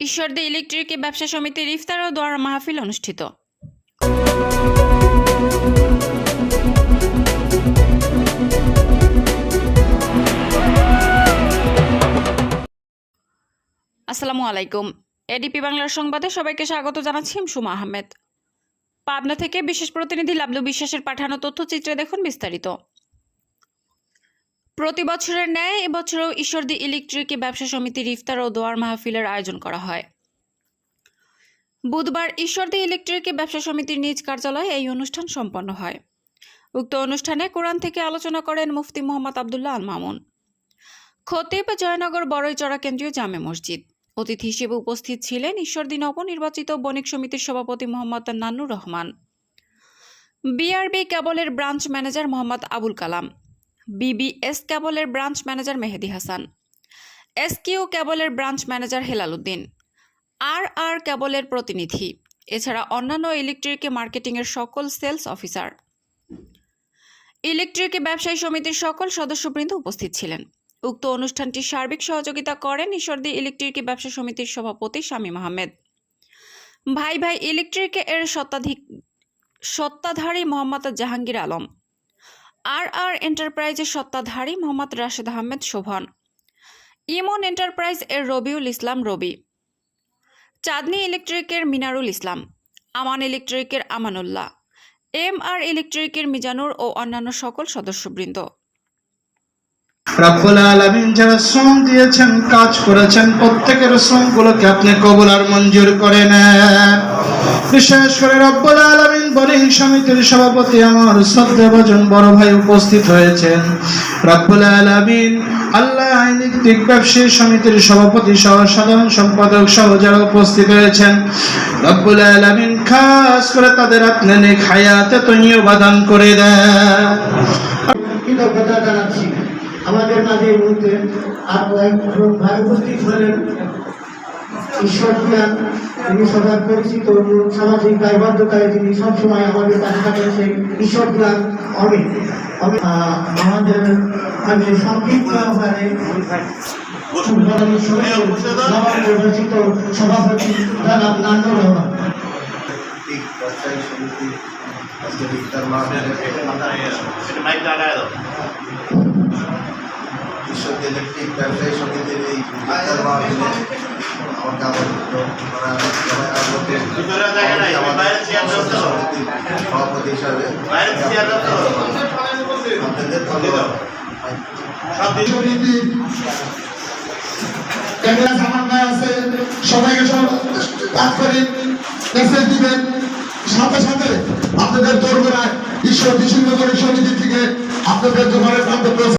Ishwardi electric ব্যবসা সমিতির ইফতার ও দোয়ার মাহফিল অনুষ্ঠিত। আসসালামু আলাইকুম। এডিপি বাংলার সংবাদে সবাইকে স্বাগত জানাচ্ছি সুমা আহমেদ। পাবনা থেকে বিশেষ প্রতিনিধি লাবলু বিশ্বাসের পাঠানো তথ্যচিত্রে দেখুন বিস্তারিত। প্রতি বছরের ন্যায় এবছরও ঈশ্বরদী ইলেকট্রিক ব্যবসা সমিতির ইফতার ও দোয়ার মাহফিলের আয়োজন করা হয়। বুধবার ঈশ্বরদী ইলেকট্রিক ব্যবসা সমিতির নিজ কার্যালয়ে এই অনুষ্ঠান সম্পন্ন হয়। উক্ত অনুষ্ঠানে কোরআন থেকে আলোচনা করেন মুফতি মোহাম্মদ আবদুল্লাহ আল মামুন। খতিব জয়নগর বড়ইচড়া কেন্দ্রীয় জামে মসজিদ। অতিথি হিসেবে উপস্থিত ছিলেন ঈশ্বরদী নবনির্বাচিত বণিক সমিতির সভাপতি মোহাম্মদ নান্নুর রহমান। বিআরবি কেবলের branch manager Mohammad Abul Kalam. BBS কেবলের branch manager Mehedi Hasan, SQ কেবলের ব্রাঞ্চ ম্যানেজার হেলাল উদ্দিন আর আর কেবলের প্রতিনিধি, এছাড়া অন্যান্য ইলেকট্রিক মার্কেটিংয়ের সকল সেলস অফিসার। ইলেকট্রিক ব্যবসায়ী সমিতির সকল সদস্যবৃন্দ উপস্থিত ছিলেন। উক্ত অনুষ্ঠানটি সার্বিক সহযোগিতা করেন ঈশ্বরদী ইলেকট্রিক ব্যবসা সমিতির সভাপতি শামীম আহমেদ। ভাই ভাই ইলেকট্রিকের সত্ত্বাধিক সত্তাধারী মোহাম্মদ জাহাঙ্গীর আলম আর আর এন্টারপ্রাইজের সত্তাধারী মোহাম্মদ রাশেদ আহমেদ শোভন। ইমন এন্টারপ্রাইজ এর রবিউল ইসলাম রবি। চাঁদনি ইলেকট্রিকের মিনারুল ইসলাম। আমান ইলেকট্রিকের আমানুল্লাহ। এম আর ইলেকট্রিকের মিজানুর ও অন্যান্য সকল সদস্যবৃন্দ। রাব্বুল আলামিন যারা শ্রম দিয়েছেন, কাজ করেছেন, প্রত্যেকের শ্রমগুলোকে আপনি কবুল আর মঞ্জুর করে নেন। বিশেষ করে রব্বুল আলামিন বণিক সমিতির সভাপতি আমার শ্রদ্ধাভাজন বড় ভাই উপস্থিত হয়েছেন। রব্বুল আলামিন আল্লাহ আইনিক ব্যবসায়ী সমিতির সভাপতি সহ সাধারণ সম্পাদক সহ যারা উপস্থিত হয়েছেন, রব্বুল আলামিন খাস করে তাদের আপনি নেক হায়াতে তৈয় বাদান করে দেন। কৃতজ্ঞতা জানাচ্ছি, আমাদের মাঝে এই মুহূর্তে আপনার ভাই উপস্থিত হলেন। ঈশ্বর জ্ঞান তিনি সবার পরিচিত সামাজিক দায়বদ্ধতায় তিনি সবসময় আমাদের কাছে থাকেন ঈশ্বর জ্ঞান আহ, আমাদের আমি সংক্ষিপ্ত আকারে সভাপতি বিশ্ব ইলেকট্রিক ব্যবসায়ী সমিতির এই সভাপতি হিসাবে। আপনাদের ধন্যবাদ। সমিতি আছে। সবাইকে সব কাজ মেসেজ দিবেন। সাথে সাথে আপনাদের দোরগোড়ায় ঈশ্বর বিশুদ্ধ করে সমিতি থেকে আপনাদের দোকানের পৌঁছে